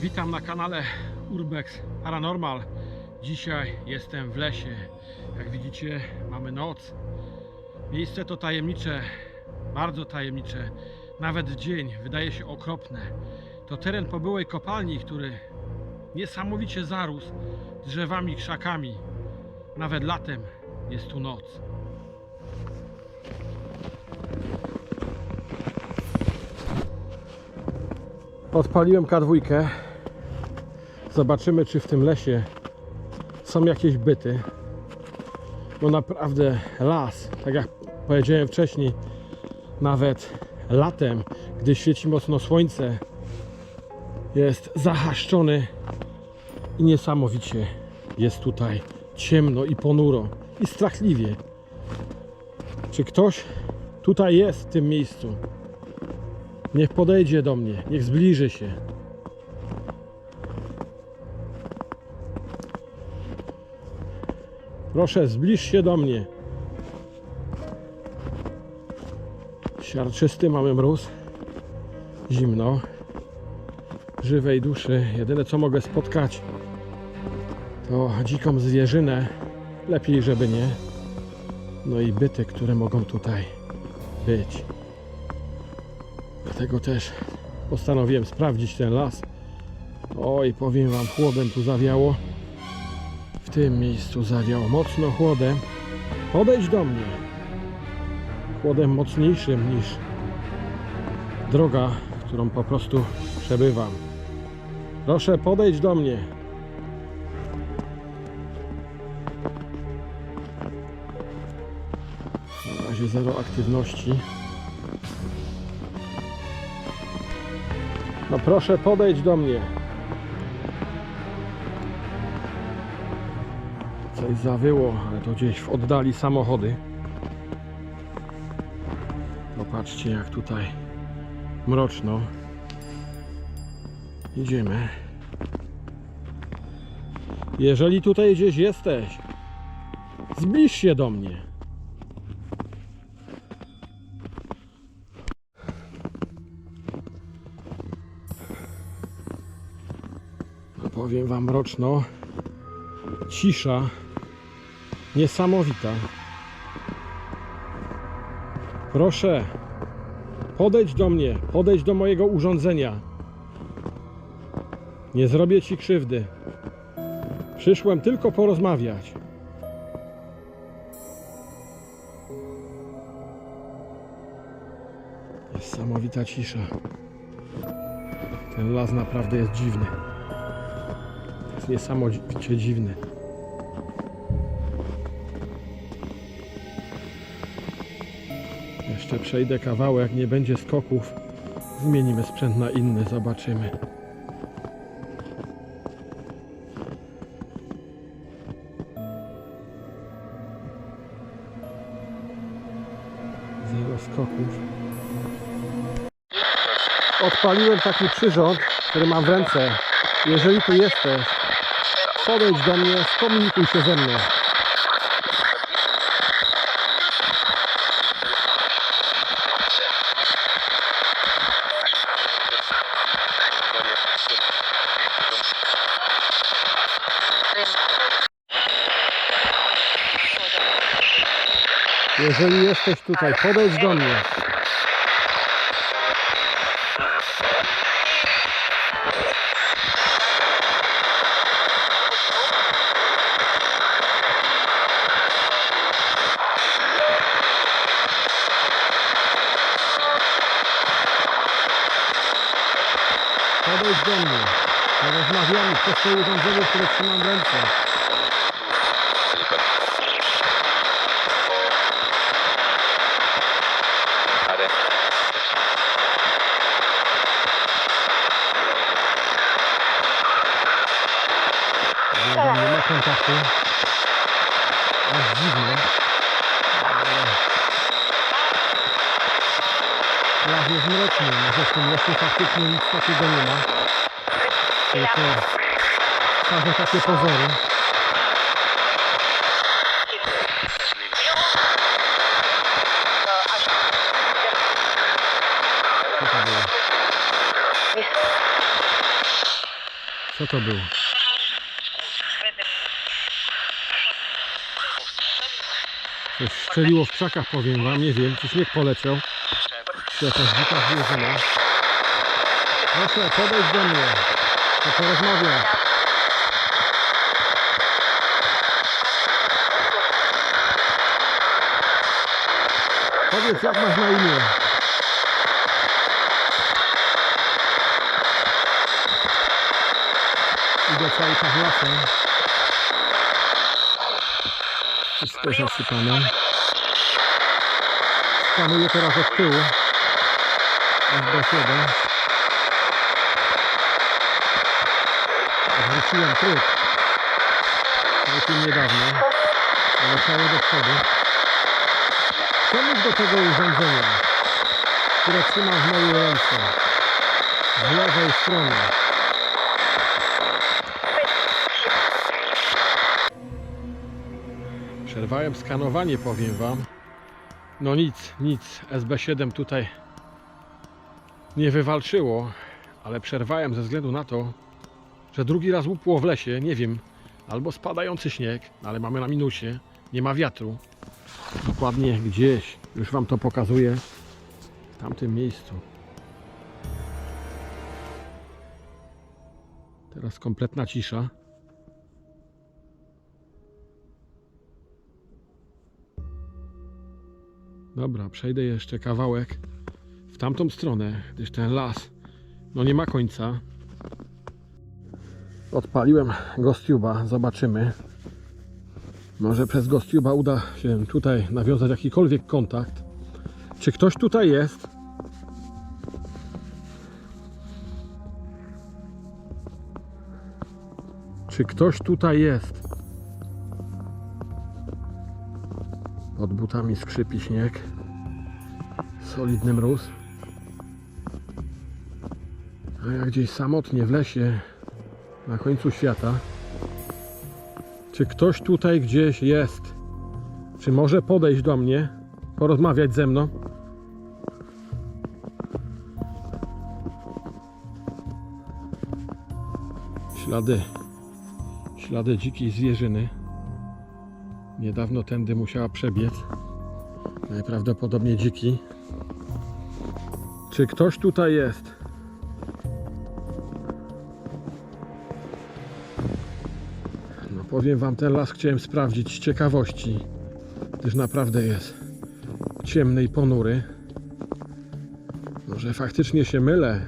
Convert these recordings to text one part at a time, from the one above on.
Witam na kanale Urbex Paranormal. Dzisiaj jestem w lesie. Jak widzicie, mamy noc. Miejsce to tajemnicze, bardzo tajemnicze. Nawet dzień wydaje się okropne. To teren po byłej kopalni, który niesamowicie zarósł drzewami, krzakami. Nawet latem jest tu noc. Odpaliłem K2. Zobaczymy, czy w tym lesie są jakieś byty. Bo naprawdę las, tak jak powiedziałem wcześniej, nawet latem, gdy świeci mocno słońce, jest zahaszczony i niesamowicie jest tutaj ciemno i ponuro i strachliwie. Czy ktoś tutaj jest w tym miejscu? Niech podejdzie do mnie, niech zbliży się. Proszę, zbliż się do mnie. Siarczysty mamy mróz. Zimno. Żywej duszy. Jedyne co mogę spotkać to dziką zwierzynę. Lepiej, żeby nie. No i byty, które mogą tutaj być. Dlatego też postanowiłem sprawdzić ten las. Oj, powiem wam, chłodem tu zawiało. W tym miejscu zawiało mocno chłodem. Podejdź do mnie. Chłodem mocniejszym niż droga, którą po prostu przebywam. Proszę, podejdź do mnie. Razie zero aktywności. No proszę, podejdź do mnie. Coś zawyło, ale to gdzieś w oddali samochody. Popatrzcie jak tutaj mroczno. Idziemy. Jeżeli tutaj gdzieś jesteś, zbliż się do mnie. Powiem wam mroczno. Cisza niesamowita. Proszę, podejdź do mnie, podejdź do mojego urządzenia. Nie zrobię ci krzywdy. Przyszłem tylko porozmawiać. Niesamowita cisza. Ten las naprawdę jest dziwny. Niesamowicie dziwny. Jeszcze przejdę kawałek, nie będzie skoków. Zmienimy sprzęt na inny, zobaczymy. Zero skoków. Odpaliłem taki przyrząd, który mam w ręce. Jeżeli tu jesteś, podejdź do mnie, skomunikuj się ze mną. Jeżeli jesteś tutaj, podejdź do mnie. Podejdź do mnie. Porozmawiamy przez to urządzenie, które trzymam w ręce. Znowu nie ma kontaktu. Aż dziwnie. Las jest mroczny, może w tym lesie faktycznie nic takiego nie ma tylko same takie pozory. Co to było? Co to było? Coś szczeliło w krzakach, powiem wam, nie wiem, czy śnieg poleciał. Czy jakaś dzika zwierzyna. Proszę, podejdź do mnie. To porozmawiam. Powiedz, jak masz na imię? Idę cały czas lasem. Wszystko zasypane. Skanuję teraz od tyłu. Aż do siebie. Wróciłem tryb. Całkiem niedawno. Leciało do przodu. Przemów do tego urządzenia, które trzymam w mojej ręce. Z lewej strony. Przerwałem skanowanie, powiem Wam. No nic, nic. SB7 tutaj nie wywalczyło, ale przerwałem ze względu na to, że drugi raz łupło w lesie, nie wiem, albo spadający śnieg, ale mamy na minusie, nie ma wiatru. Dokładnie gdzieś, już Wam to pokazuję, w tamtym miejscu. Teraz kompletna cisza. Dobra, przejdę jeszcze kawałek w tamtą stronę, gdyż ten las no nie ma końca. Odpaliłem GoStube'a, zobaczymy. Może przez GoStube'a uda się tutaj nawiązać jakikolwiek kontakt. Czy ktoś tutaj jest? Czy ktoś tutaj jest? Pod butami skrzypi śnieg. Solidny mróz. A ja gdzieś samotnie w lesie na końcu świata. Czy ktoś tutaj gdzieś jest? Czy może podejść do mnie? Porozmawiać ze mną? Ślady. Ślady dzikiej zwierzyny. Niedawno tędy musiała przebiec. Najprawdopodobniej dziki. Czy ktoś tutaj jest? Powiem wam, ten las chciałem sprawdzić z ciekawości, gdyż naprawdę jest ciemny i ponury. Może faktycznie się mylę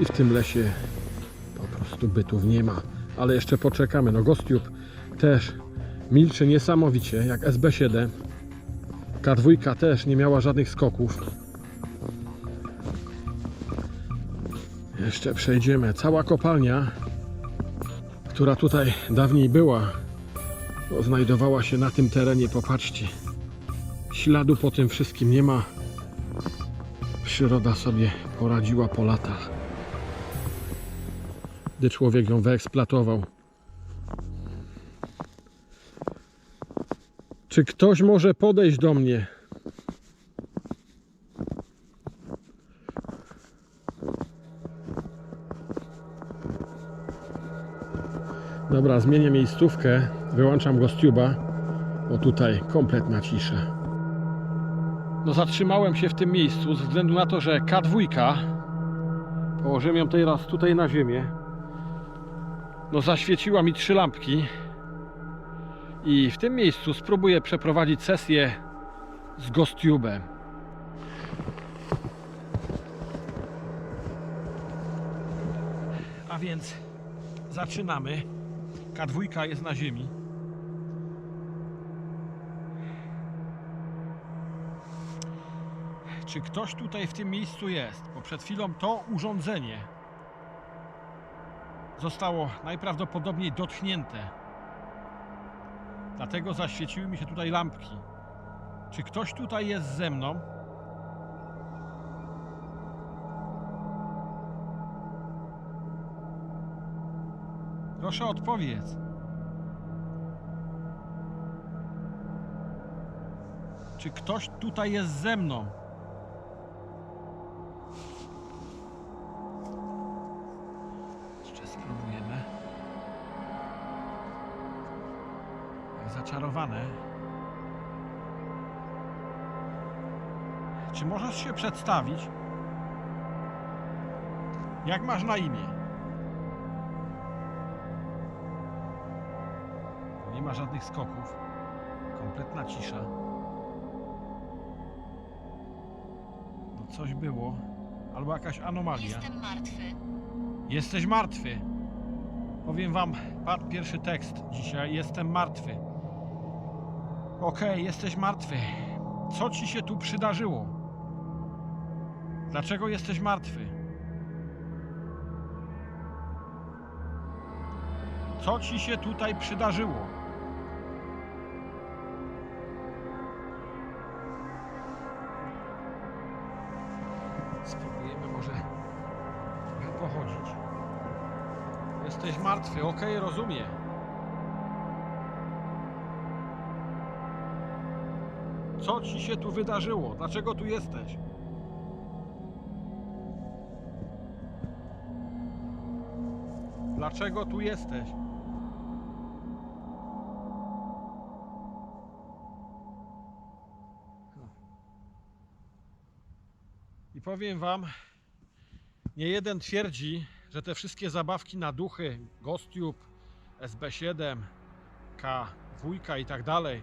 i w tym lesie po prostu bytów nie ma. Ale jeszcze poczekamy. No Gostube też milczy niesamowicie, jak SB7. K2 też nie miała żadnych skoków. Jeszcze przejdziemy. Cała kopalnia która tutaj dawniej była, znajdowała się na tym terenie. Popatrzcie, śladu po tym wszystkim nie ma. Przyroda sobie poradziła po latach, gdy człowiek ją wyeksploatował. Czy ktoś może podejść do mnie? Dobra, zmienię miejscówkę, wyłączam go z tuba, bo tutaj kompletna cisza. No zatrzymałem się w tym miejscu ze względu na to, że K2 położyłem ją teraz tutaj na ziemię. No zaświeciła mi trzy lampki i w tym miejscu spróbuję przeprowadzić sesję z GhostTube'em. A więc zaczynamy. K2 jest na ziemi. Czy ktoś tutaj w tym miejscu jest? Bo przed chwilą to urządzenie zostało najprawdopodobniej dotknięte. Dlatego zaświeciły mi się tutaj lampki. Czy ktoś tutaj jest ze mną? Proszę odpowiedz. Czy ktoś tutaj jest ze mną? Jeszcze spróbujemy. Zaczarowane. Czy możesz się przedstawić? Jak masz na imię? Żadnych skoków. Kompletna cisza. No coś było. Albo jakaś anomalia. Jestem martwy. Jesteś martwy. Powiem wam pa- pierwszy tekst dzisiaj. Jestem martwy. Okej, jesteś martwy. Co ci się tu przydarzyło? Dlaczego jesteś martwy? Co ci się tutaj przydarzyło? Martwy, okej, rozumiem. Co ci się tu wydarzyło? Dlaczego tu jesteś? Dlaczego tu jesteś? I powiem wam, nie jeden twierdzi, że te wszystkie zabawki na duchy, GhostTube, SB7, K2 i tak dalej,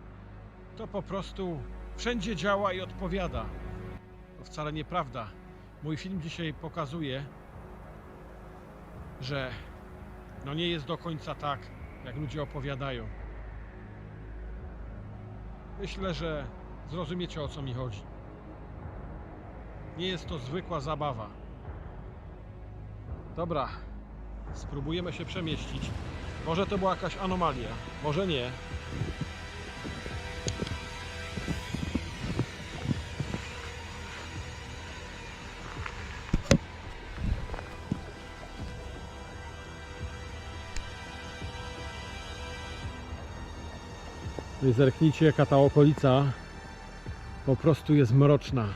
to po prostu wszędzie działa i odpowiada. To wcale nieprawda. Mój film dzisiaj pokazuje, że no nie jest do końca tak, jak ludzie opowiadają. Myślę, że zrozumiecie o co mi chodzi. Nie jest to zwykła zabawa. Dobra, spróbujemy się przemieścić. Może to była jakaś anomalia, może nie. Zerknijcie jaka ta okolica po prostu jest mroczna.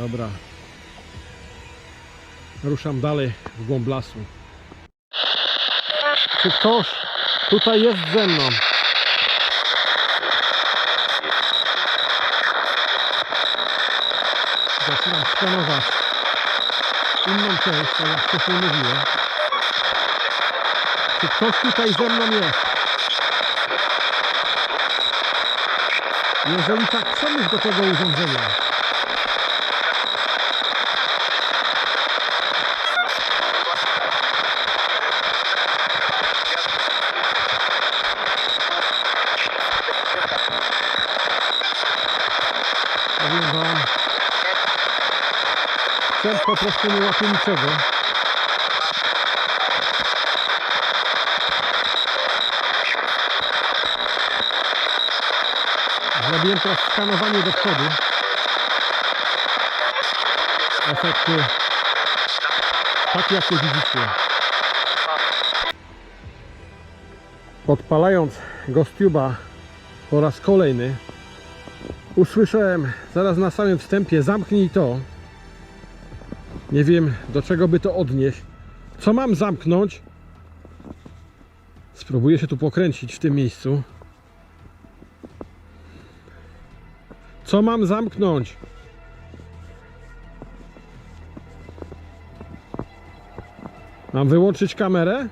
Dobra. Ruszam dalej w głąb lasu. Czy ktoś tutaj jest ze mną? Zaczynam skanować inną część, tak jak wcześniej mówiłem. Czy ktoś tutaj ze mną jest? Jeżeli tak, przemyśl do tego urządzenia. Powiem wam, sprzęt po prostu nie łapie niczego. Zrobiłem teraz skanowanie do przodu. Efekty takie jakie widzicie. Podpalając GoStube'a po raz kolejny usłyszałem zaraz na samym wstępie zamknij to. Nie wiem do czego by to odnieść. Co mam zamknąć? Spróbuję się tu pokręcić w tym miejscu. Co mam zamknąć? Mam wyłączyć kamerę?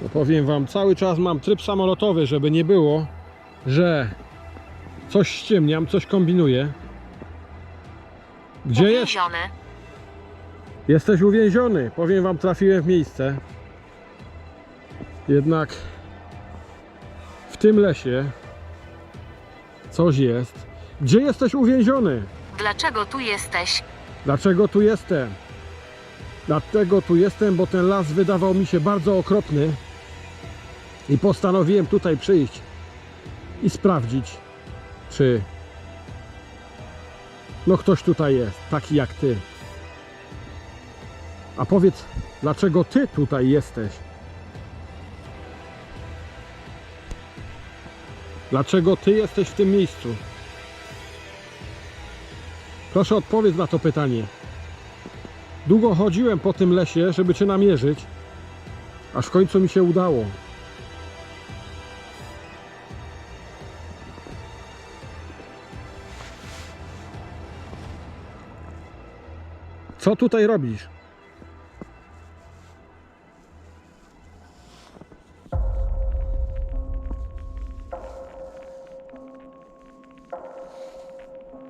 No powiem wam, cały czas mam tryb samolotowy, żeby nie było, że coś ściemniam, coś kombinuję. Gdzie jest? Uwięziony. Jesteś uwięziony. Powiem wam, trafiłem w miejsce. Jednak w tym lesie coś jest. Gdzie jesteś uwięziony? Dlaczego tu jesteś? Dlaczego tu jestem? Dlatego tu jestem, bo ten las wydawał mi się bardzo okropny i postanowiłem tutaj przyjść i sprawdzić, czy no ktoś tutaj jest, taki jak ty. A powiedz, dlaczego ty tutaj jesteś? Dlaczego ty jesteś w tym miejscu? Proszę odpowiedz na to pytanie. Długo chodziłem po tym lesie, żeby cię namierzyć, aż w końcu mi się udało. Co tutaj robisz?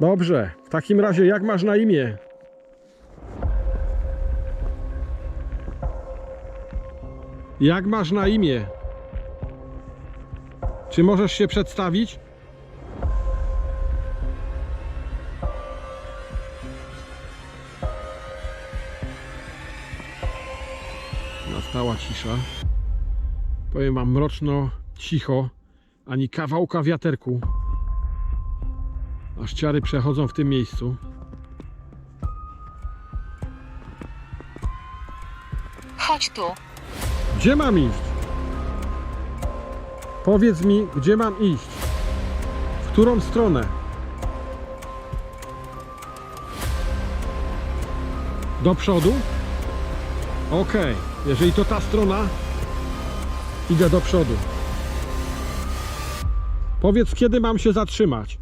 Dobrze, w takim razie jak masz na imię? Jak masz na imię? Czy możesz się przedstawić? Nastała cisza. Powiem wam mroczno, cicho, ani kawałka wiaterku. Aż ciary przechodzą w tym miejscu. Chodź tu. Gdzie mam iść? Powiedz mi, gdzie mam iść? W którą stronę? Do przodu? Okej, jeżeli to ta strona, idę do przodu. Powiedz, kiedy mam się zatrzymać?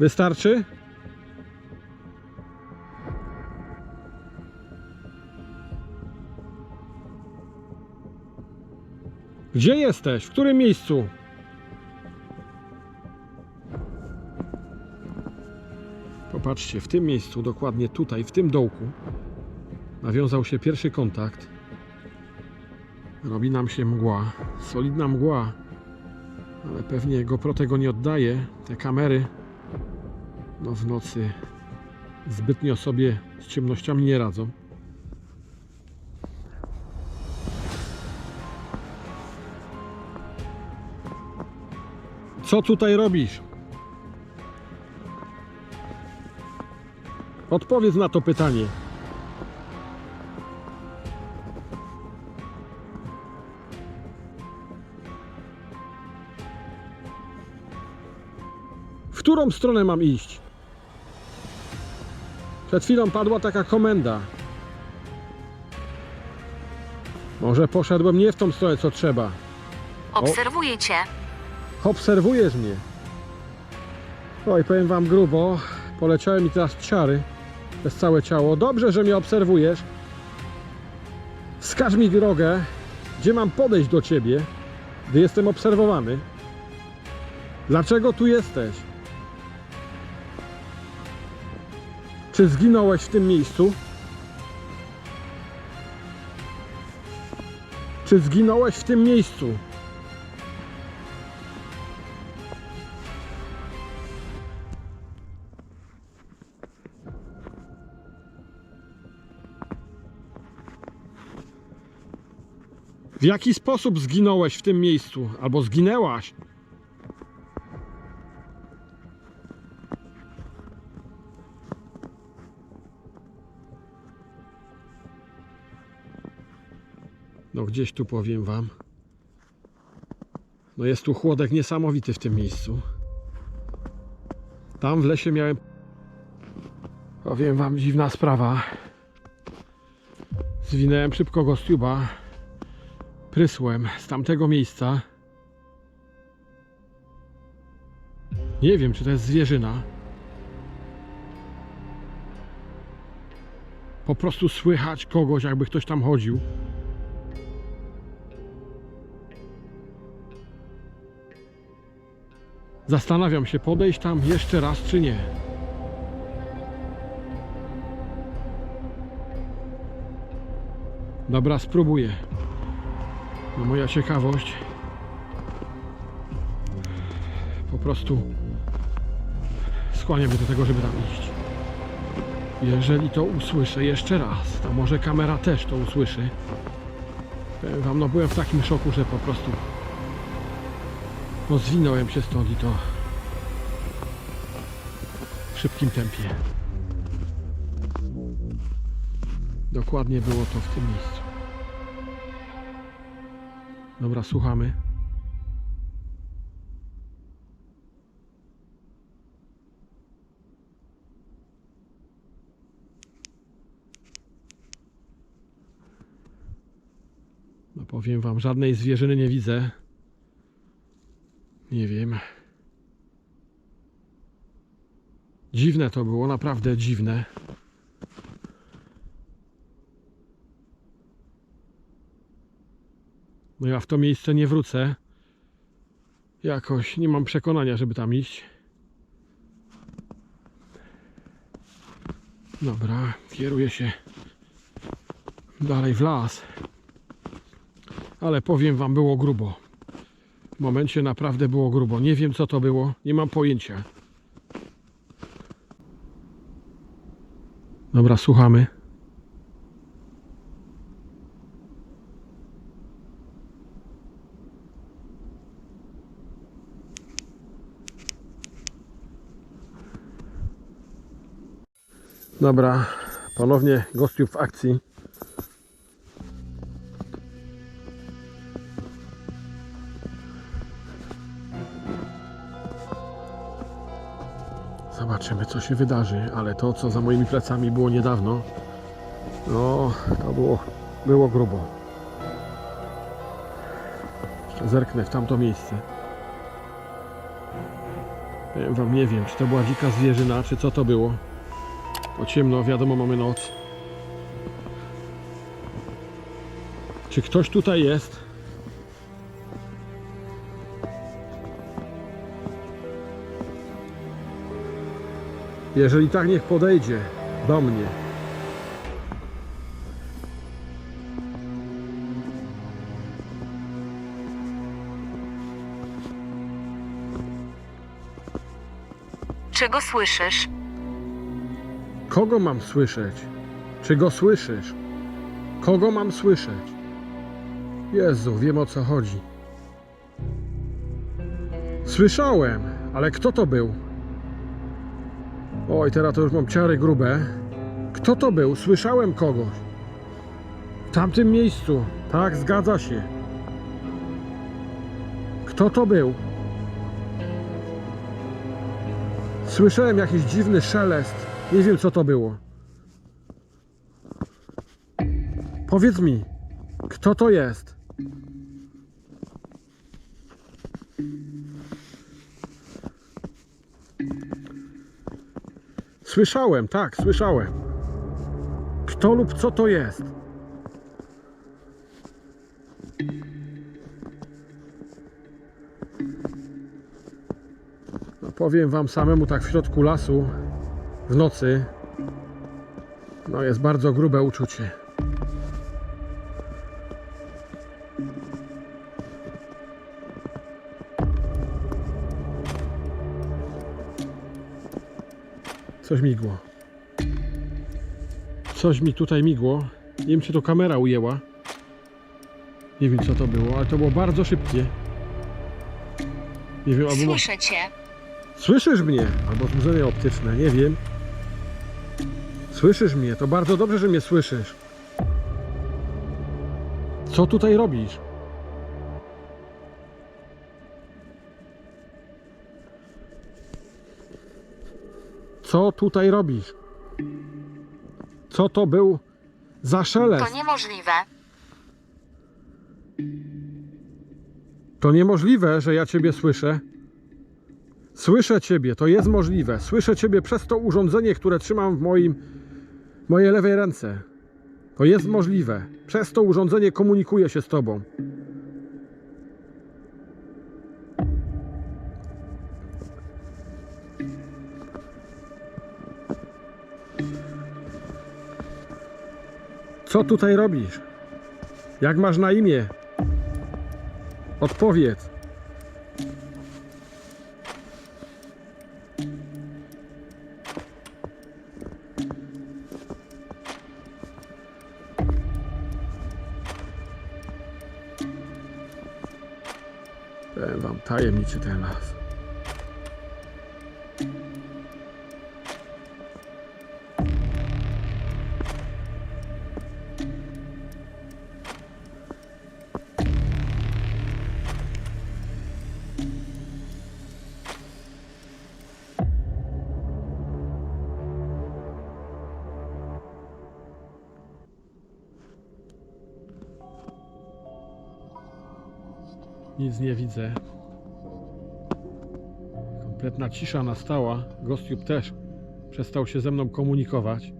Wystarczy? Gdzie jesteś? W którym miejscu? Popatrzcie, w tym miejscu, dokładnie tutaj, w tym dołku, nawiązał się pierwszy kontakt. Robi nam się mgła, solidna mgła, ale pewnie GoPro tego nie oddaje. Te kamery no w nocy zbytnio sobie z ciemnościami nie radzą. Co tutaj robisz? Odpowiedz na to pytanie. W którą stronę mam iść? Przed chwilą padła taka komenda. Może poszedłem nie w tą stronę, co trzeba. Obserwuję cię. Obserwujesz mnie. Oj, powiem wam grubo. Poleciały mi teraz ciary przez całe ciało. Dobrze, że mnie obserwujesz. Wskaż mi drogę, gdzie mam podejść do ciebie, gdy jestem obserwowany. Dlaczego tu jesteś? Czy zginąłeś w tym miejscu? Czy zginąłeś w tym miejscu? W jaki sposób zginąłeś w tym miejscu? Albo zginęłaś? No gdzieś tu powiem wam. No jest tu chłodek niesamowity w tym miejscu. Tam w lesie miałem... Powiem wam dziwna sprawa. Zwinęłem szybko go z tuba prysłem z tamtego miejsca. Nie wiem, czy to jest zwierzyna. Po prostu słychać kogoś, jakby ktoś tam chodził. Zastanawiam się, podejść tam jeszcze raz, czy nie. Dobra, spróbuję. No moja ciekawość po prostu skłania mnie do tego, żeby tam iść. Jeżeli to usłyszę jeszcze raz, to może kamera też to usłyszy. Powiem wam, no byłem w takim szoku, że po prostu pozwinąłem się stąd i to w szybkim tempie. Dokładnie było to w tym miejscu. Dobra, słuchamy. No powiem wam, żadnej zwierzyny nie widzę. Nie wiem. Dziwne to było, naprawdę dziwne. No ja w to miejsce nie wrócę. Jakoś nie mam przekonania, żeby tam iść. Dobra, kieruję się dalej w las. Ale powiem wam, było grubo. W momencie naprawdę było grubo. Nie wiem co to było, nie mam pojęcia. Dobra, słuchamy. Dobra, ponownie gościu w akcji. Zobaczymy, co się wydarzy, ale to, co za moimi plecami było niedawno, no, to było, było grubo. Jeszcze zerknę w tamto miejsce. Wam, nie wiem, czy to była dzika zwierzyna, czy co to było. O ciemno, wiadomo, mamy noc. Czy ktoś tutaj jest? Jeżeli tak, niech podejdzie do mnie. Czy go słyszysz? Kogo mam słyszeć? Czy go słyszysz? Kogo mam słyszeć? Jezu, wiem o co chodzi. Słyszałem, ale kto to był? Oj, teraz to już mam ciary grube. Kto to był? Słyszałem kogoś. W tamtym miejscu. Tak, zgadza się. Kto to był? Słyszałem jakiś dziwny szelest. Nie wiem co to było. Powiedz mi, kto to jest? Słyszałem, tak, słyszałem. Kto lub co to jest? No, powiem wam samemu tak w środku lasu w nocy no jest bardzo grube uczucie. Coś migło. Coś mi tutaj migło. Nie wiem, czy to kamera ujęła. Nie wiem, co to było, ale to było bardzo szybkie. Nie wiem, albo... Słyszę cię. Słyszysz mnie? Albo zbudzenie optyczne, nie wiem. Słyszysz mnie? To bardzo dobrze, że mnie słyszysz. Co tutaj robisz? Co tutaj robisz? Co to był za szelest? To niemożliwe. To niemożliwe, że ja Ciebie słyszę. Słyszę Ciebie, to jest możliwe. Słyszę Ciebie przez to urządzenie, które trzymam w moim, mojej lewej ręce. To jest możliwe. Przez to urządzenie komunikuję się z Tobą. Co tutaj robisz? Jak masz na imię? Odpowiedz. tajemniczy ten las. Nic nie widzę. Kompletna cisza nastała. Gostiub też przestał się ze mną komunikować.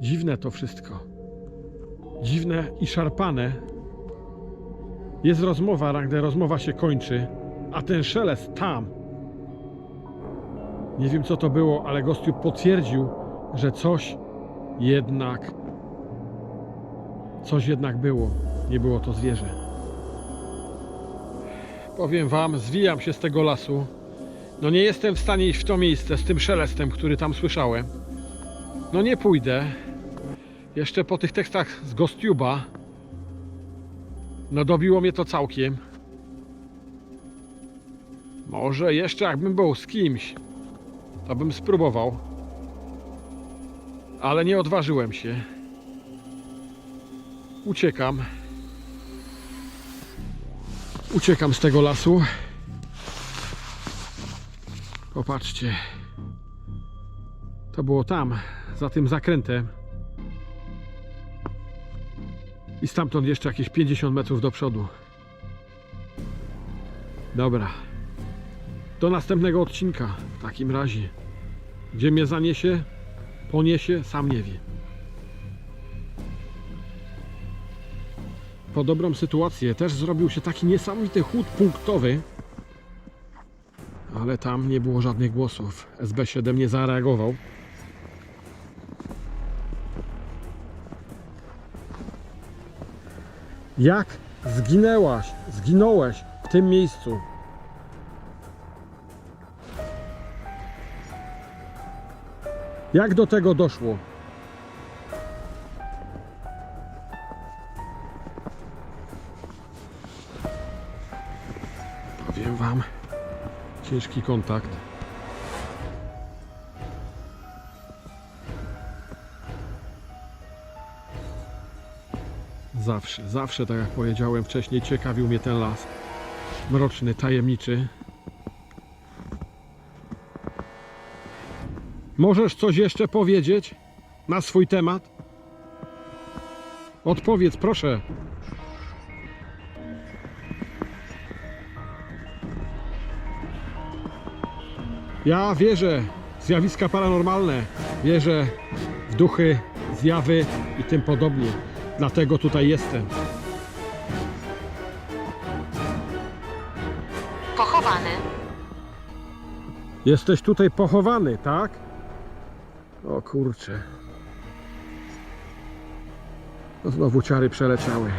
Dziwne to wszystko. Dziwne i szarpane. Jest rozmowa, gdy rozmowa się kończy, a ten szelest tam. Nie wiem co to było, ale gościu potwierdził, że coś jednak, coś jednak było. Nie było to zwierzę. Powiem wam, zwijam się z tego lasu. No nie jestem w stanie iść w to miejsce z tym szelestem, który tam słyszałem. No nie pójdę. Jeszcze po tych tekstach z Gostuba. No dobiło mnie to całkiem. Może jeszcze jakbym był z kimś, to bym spróbował. Ale nie odważyłem się. Uciekam. Uciekam z tego lasu. Popatrzcie. To było tam, za tym zakrętem. I stamtąd jeszcze jakieś 50 metrów do przodu. Dobra. Do następnego odcinka w takim razie. Gdzie mnie zaniesie, poniesie, sam nie wie. Po dobrą sytuację też zrobił się taki niesamowity chód punktowy. Ale tam nie było żadnych głosów. SB7 nie zareagował. Jak zginęłaś, zginąłeś w tym miejscu? Jak do tego doszło? Ciężki kontakt. Zawsze, zawsze, tak jak powiedziałem wcześniej, ciekawił mnie ten las. Mroczny, tajemniczy. Możesz coś jeszcze powiedzieć na swój temat? Odpowiedz, proszę. Ja wierzę w zjawiska paranormalne, wierzę w duchy, zjawy i tym podobnie. Dlatego tutaj jestem. Pochowany. Jesteś tutaj pochowany, tak? O kurcze. No znowu ciary przeleciały.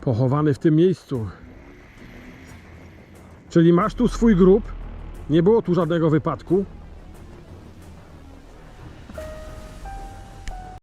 Pochowany w tym miejscu. Czyli masz tu swój grób? Nie było tu żadnego wypadku?